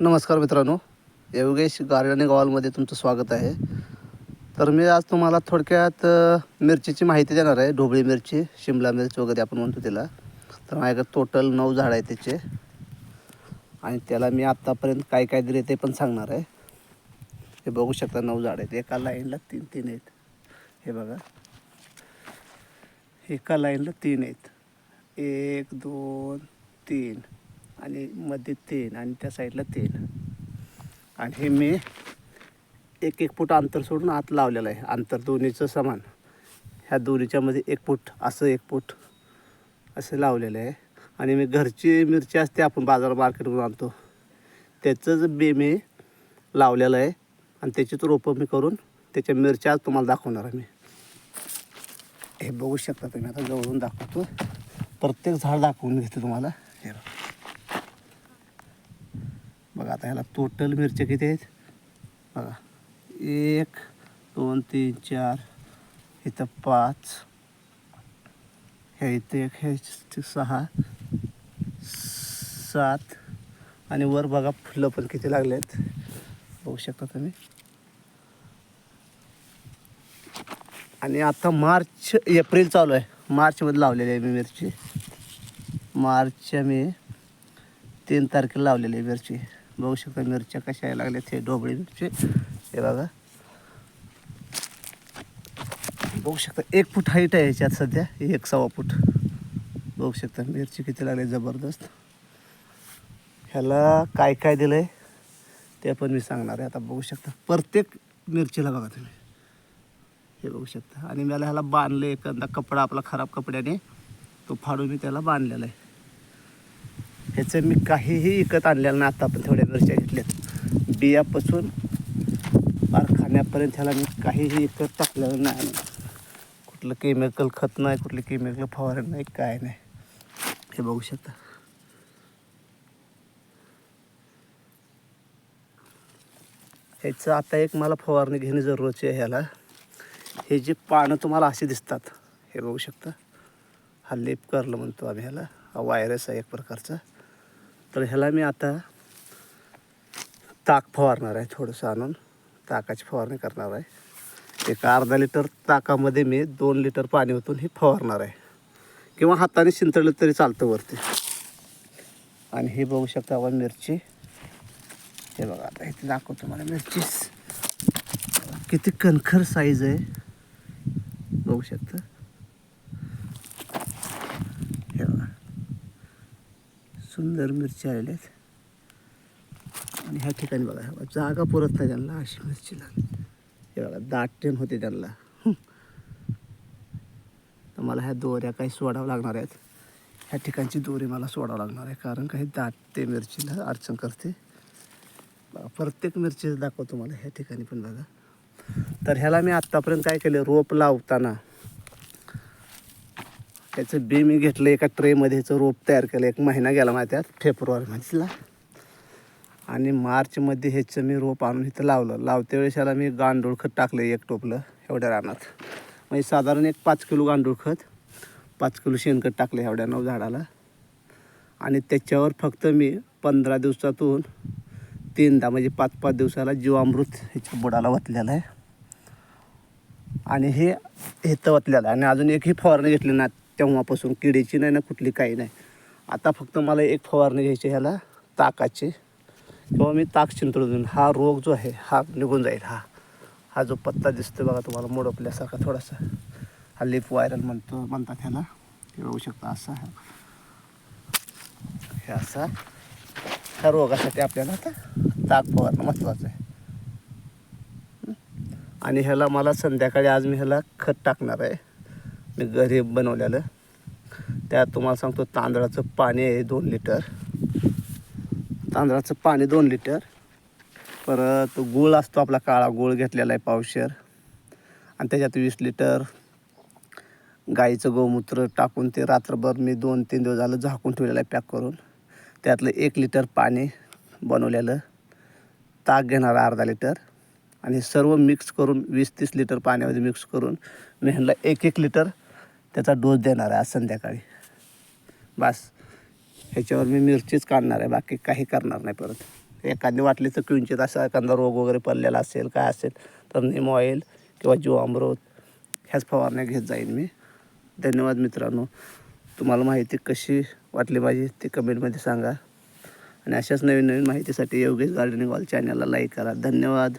नमस्कार मित्रांनो. योगेश गार्डनिंग हॉलमध्ये तुमचं स्वागत आहे. तर मी आज तुम्हाला थोडक्यात मिरचीची माहिती देणार आहे. ढोबळी मिरची शिमला मिरची वगैरे आपण म्हणतो तिला. तर माझ्याकडे टोटल नऊ झाड आहे त्याचे आणि त्याला मी आत्तापर्यंत काय काय दिले ते पण सांगणार आहे. हे बघू शकता नऊ झाड आहेत. एका लाईनला तीन तीन आहेत. हे बघा. एका लाईनला तीन आहेत. एक दोन तीन. आणि मध्ये तीन आणि त्या साईडला तीन आणि हे मी एक एक फूट अंतर सोडून आत लावलेलं आहे. अंतर दोन्हीचं समान. ह्या दोन्हीच्यामध्ये एक फूट असं एक फूट असं लावलेलं आहे. आणि मी घरची मिरची असते आपण बाजार मार्केटमधून आणतो. त्याचंच बे मी लावलेलं आहे. आणि त्याचीच रोपं मी करून त्याच्या मिरच्या आज तुम्हाला दाखवणार आहे मी. हे बघू शकता तुम्ही आता जवळून दाखवतो. प्रत्येक झाड दाखवून घेते तुम्हाला. हे बघा. आता ह्याला टोटल मिरच्या किती आहेत? बघा. एक दोन तीन चार इथं पाच ह्या इथे एक हे सहा सात आणि वर बघा फुलं पण किती लागले आहेत. बघू शकता तुम्ही. आणि आता मार्च एप्रिल चालू आहे. मार्चमध्ये लावलेली आहे मी मिरची. मार्चच्या मी तीन तारखेला लावलेली आहे मिरची. बघू शकता मिरच्या कशा यायला लागल्यात हे ढोबळी मिरचे. हे बघा. बघू शकता एक फूट हाईट आहे याच्यात सध्या एक सव्वा फूट. बघू शकता मिरची किती लागली जबरदस्त. ह्याला काय काय दिलं आहे ते पण मी सांगणार आहे. आता बघू शकता प्रत्येक मिरचीला बघा तुम्ही. हे बघू शकता. आणि मला ह्याला बांधलं एखादा कपडा आपला खराब कपड्याने तो फाडून मी त्याला बांधलेला आहे. ह्याचं मी काहीही विकत आणलेलं नाही आता आपण थोड्या मिरच्या घेतल्यात. बियापासून कारखान्यापर्यंत ह्याला मी काहीही विकत टाकलेलं नाही. कुठलं केमिकल खत नाही कुठलं केमिकल फवारणी नाही काय नाही. हे बघू शकता. ह्याचं आता एक मला फवारणी घेणे जरुरीची आहे ह्याला. हे जे पानं तुम्हाला असे दिसतात हे बघू शकता. हा लेप करलं म्हणतो आम्ही ह्याला. हा व्हायरस आहे एक प्रकारचा. तर ह्याला मी आता ताक फवारणार आहे थोडंसं आणून. ताकाची फवारणी करणार आहे. एक अर्धा लिटर ताकामध्ये मी दोन लिटर पाणी ओतून हे फवारणार आहे. किंवा हाताने शिंतळलं तरी चालतं वरती. आणि हे बघू शकता आपण मिरची. हे बघा आता इथे दाखवतो मला मिरची. किती कणखर साईज आहे. बघू शकता हे बघा सुंदर मिरची आलेल्या आहेत. आणि ह्या ठिकाणी बघा ह्या जागा पुरत नाही त्यांना अशी मिरचीला हे बघा दाटेन होते त्यांना. तर मला ह्या दोऱ्या काही सोडावं लागणार आहेत. ह्या ठिकाणची दोरी मला सोडावं लागणार आहे कारण काही दाटते मिरचीला अडचण करते. बघा प्रत्येक मिरची दाखवतो मला ह्या ठिकाणी पण बघा. तर ह्याला मी आत्तापर्यंत काय केलं रोप लावताना त्याचं बी मी घेतलं एका ट्रेमध्ये ह्याचं रोप तयार केलं. एक महिना गेला माझ्या त्यात फेब्रुवारीमध्येला आणि मार्चमध्ये ह्याचं मी रोप आणून इथं लावलं. लावते वेळेस ह्याला मी गांडूळ खत टाकलं एक टोपलं एवढ्या रानात. म्हणजे साधारण एक पाच किलो गांडूळ खत पाच किलो शेणखत टाकलं एवढ्या नऊ झाडाला. आणि त्याच्यावर फक्त मी पंधरा दिवसातून तीनदा म्हणजे पाच पाच दिवसाला जीवामृत ह्याच्या बुडाला वतलेलं आहे. आणि हे हेतं वतलेलं आहे. आणि अजून एकही फवारणी घेतली ना तेव्हापासून किडीची नाही ना कुठली काही नाही. आता फक्त मला एक फवारणी घ्यायची ह्याला ताकाची. किंवा मी ताक चिंतळून देईन हा रोग जो आहे हा निघून जाईल हा. हा जो पत्ता दिसतो बघा तुम्हाला मोडपल्यासारखा थोडासा. हा लिप व्हायरल म्हणतो म्हणतात ह्याला. हे बघू शकता असा हे. असा. ह्या रोगासाठी आपल्याला आता ताक फवारणं महत्त्वाचं आहे. आणि ह्याला मला संध्याकाळी आज मी ह्याला खत टाकणार आहे. मी घरी बनवलेलं त्यात तुम्हाला सांगतो तांदळाचं पाणी आहे दोन लिटर. तांदळाचं पाणी दोन लिटर. परत गूळ असतो आपला काळा गूळ घेतलेला आहे पावशेर. आणि त्याच्यात वीस लिटर गाईचं गोमूत्र टाकून ते रात्रभर मी दोन तीन दिवस झालं झाकून ठेवलेलं आहे पॅक करून. त्यातलं एक लिटर पाणी बनवलेलं. ताक घेणार अर्धा लिटर. आणि सर्व मिक्स करून वीस तीस लिटर पाण्यामध्ये मिक्स करून मी ह्यांना एक एक लिटर त्याचा डोस देणार आहे आज संध्याकाळी. बस. ह्याच्यावर मी मिरचीच काढणार आहे बाकी काही करणार नाही परत. एखादी वाटली तर किंचित असा एखादा रोग वगैरे पडलेला असेल काय असेल तर नेम ऑइल किंवा जीवामृत ह्याच फवारण्या घेत जाईन मी. धन्यवाद मित्रांनो. तुम्हाला माहिती कशी वाटली माझी ती कमेंटमध्ये सांगा. आणि अशाच नवीन नवीन माहितीसाठी योगेश गार्डनिंग ऑल चॅनलला लाईक करा. धन्यवाद.